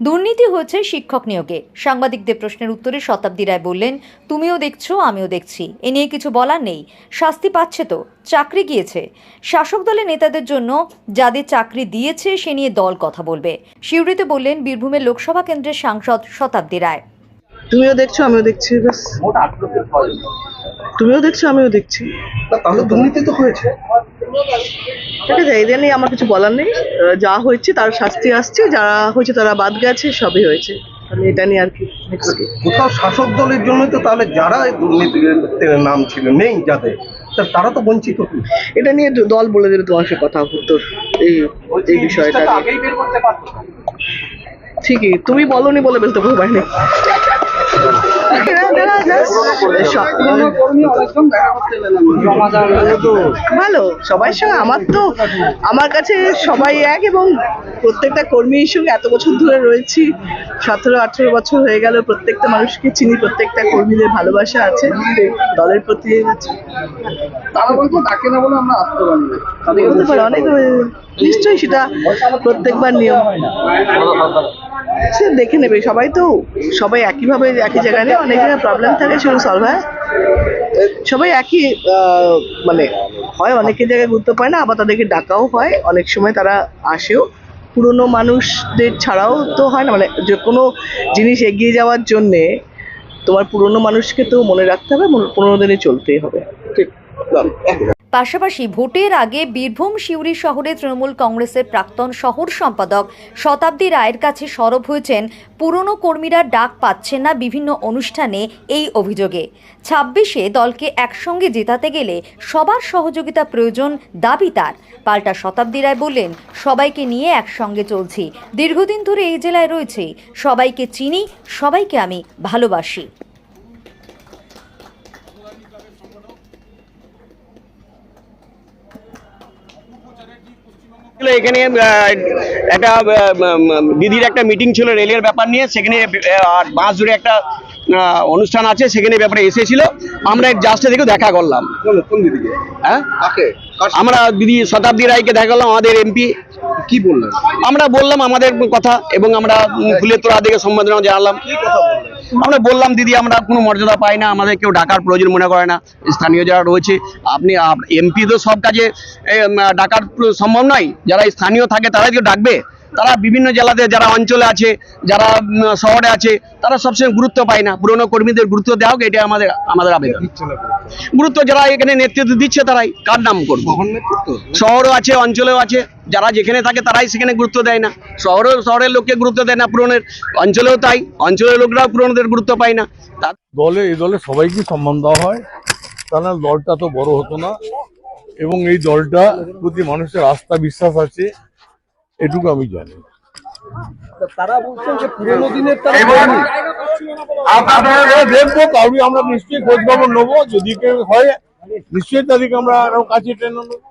দুর্নীতি হয়েছে শিক্ষক নিয়োগে। সাংবাদিকদের প্রশ্নের উত্তরে শতাব্দী রায় বললেন তুমিও দেখছ আমিও দেখছি। এ নিয়ে কিছু বলার নেই। শাস্তি পাচ্ছে তো চাকরি গিয়েছে। শাসক দলের নেতাদের জন্য যাদের চাকরি দিয়েছে সে নিয়ে দল কথা বলবে। শিউরিতে বললেন বীরভূমের লোকসভা কেন্দ্রের সাংসদ শতাব্দী রায়। তুমিও দেখছ আমিও দেখছি ব্যাস। তুমিও দেখছ আমিও দেখছি। তাহলে দুর্নীতি তো হয়েছে। ঠিক আছে এদের নিয়ে আমার কিছু বলার নেই। যা হয়েছে তার শাস্তি আসছে যারা হয়েছে তারা বাদ গেছে সবই হয়েছে। আমি এটা নিয়ে আর কি কোথাও শাসক দলের জন্য তো তাহলে যারা এই দুর্নীতিতে নাম ছিল নেই যাদের তারা তো বঞ্চিত এটা নিয়ে দল বলে দেবে তোমার সাথে কথা উত্তর এই এই বিষয়টা ঠিকই তুমি বলনি বলে বলতে পারবে ভালো সবাই সঙ্গে। আমার তো আমার কাছে সবাই এক এবং প্রত্যেকটা কর্মীর সঙ্গে এত বছর ধরে রয়েছি সতেরো আঠেরো বছর হয়ে গেল প্রত্যেকটা মানুষকে চিনি প্রত্যেকটা কর্মীদের ভালোবাসা আছে দলের প্রতি। তারা বলতো না বলে আমরা আসতে পারি না। অনেক নিশ্চয়ই সেটা প্রত্যেকবার নিয়ম। সে দেখে নেবে। সবাই তো, সবাই একইভাবে একই জায়গায় নেই, অনেক জায়গায় প্রবলেম থাকে, সেগুলো সলভ হয়। সবাই একই মানে হয়, অনেকের জায়গায় গুরুত্ব পায় না, আবার তাদেরকে ডাকাও হয়। অনেক সময় তারা আসেও। পুরনো মানুষদের ছাড়াও তো হয় না মানে যে কোনো জিনিস এগিয়ে যাওয়ার জন্যে তোমার পুরনো মানুষকে তো মনে রাখতে হবে পুরনো দিনে চলতেই হবে। ঠিক। পাশাপাশি ভোটের আগে বীরভূম সিউড়ি শহরে তৃণমূল কংগ্রেসের প্রাক্তন শহর সম্পাদক শতাব্দী রায়ের কাছে সরব হয়েছেন। পুরনো কর্মীরা ডাক পাচ্ছেন না বিভিন্ন অনুষ্ঠানে এই অভিযোগে। ছাব্বিশে দলকে একসঙ্গে জেতাতে গেলে সবার সহযোগিতা প্রয়োজন দাবি তার। পাল্টা শতাব্দী রায় বললেন, সবাইকে নিয়ে একসঙ্গে চলছি। দীর্ঘদিন ধরে এই জেলায় রয়েছে। সবাইকে চিনি, সবাইকে আমি ভালোবাসি। এখানে একটা দিদির একটা মিটিং ছিল রেলের ব্যাপার নিয়ে সেখানে বাঁশ জুড়ে একটা অনুষ্ঠান আছে সেখানে ব্যাপারে এসেছিল। আমরা জাস্টে দেখে দেখা করলাম। কোন কোন দিদিকে? হ্যাঁ? আমরা দিদি শতাব্দী রায়কে দেখা করলাম আমাদের এমপি কি বললেন? আমরা বললাম আমাদের কথা এবং আমরা ফুলের তোড়া দিকে সম্বোধনা জানালাম। কি কথা বললেন? আমরা বললাম, দিদি, আমরা কোনো মর্যাদা পাই না, আমাদের কেউ ডাকার প্রয়োজন মনে করে না। স্থানীয় যারা রয়েছে, আপনি এমপি তো সব কাজে ডাকার সম্ভব নয়। যারা স্থানীয় থাকে তারাই কেউ ডাকবে? তারা বিভিন্ন জেলাতে, যারা অঞ্চলে আছে, যারা শহরে আছে, তারা সবসময় গুরুত্ব পায় না। পুরনো কর্মীদের গুরুত্ব দেওয়া হোক এটা আমাদের আমাদের আবেদন। গুরুত্ব। যারা এখানে নেতৃত্ব দিচ্ছে তারাই। কার নাম করব? শহরও আছে অঞ্চলেও আছে। যারা যেখানে থাকে তারাই সেখানে গুরুত্ব দেয় না। শহরেও শহরের লোককে গুরুত্ব দেয় না পুরনের অঞ্চলেও তাই। অঞ্চলের লোকরাও পুরনোদের গুরুত্ব পায় না। দলে এই দলে সবাইকে সম্মান দেওয়া হয়। তাহলে দলটা তো বড় হতো না। এবং এই দলটা প্রতি মানুষের আস্থা বিশ্বাস আছে। এটুকু আমি জানি। তারা বলছেন যে পুরোনো দিনের আপনারা দেখব কারণ আমরা নিশ্চয়ই খোঁজ নেব। যদি কেউ হয়, নিশ্চয়ই তাদেরকে আমরা কাছে ট্রেন নেব।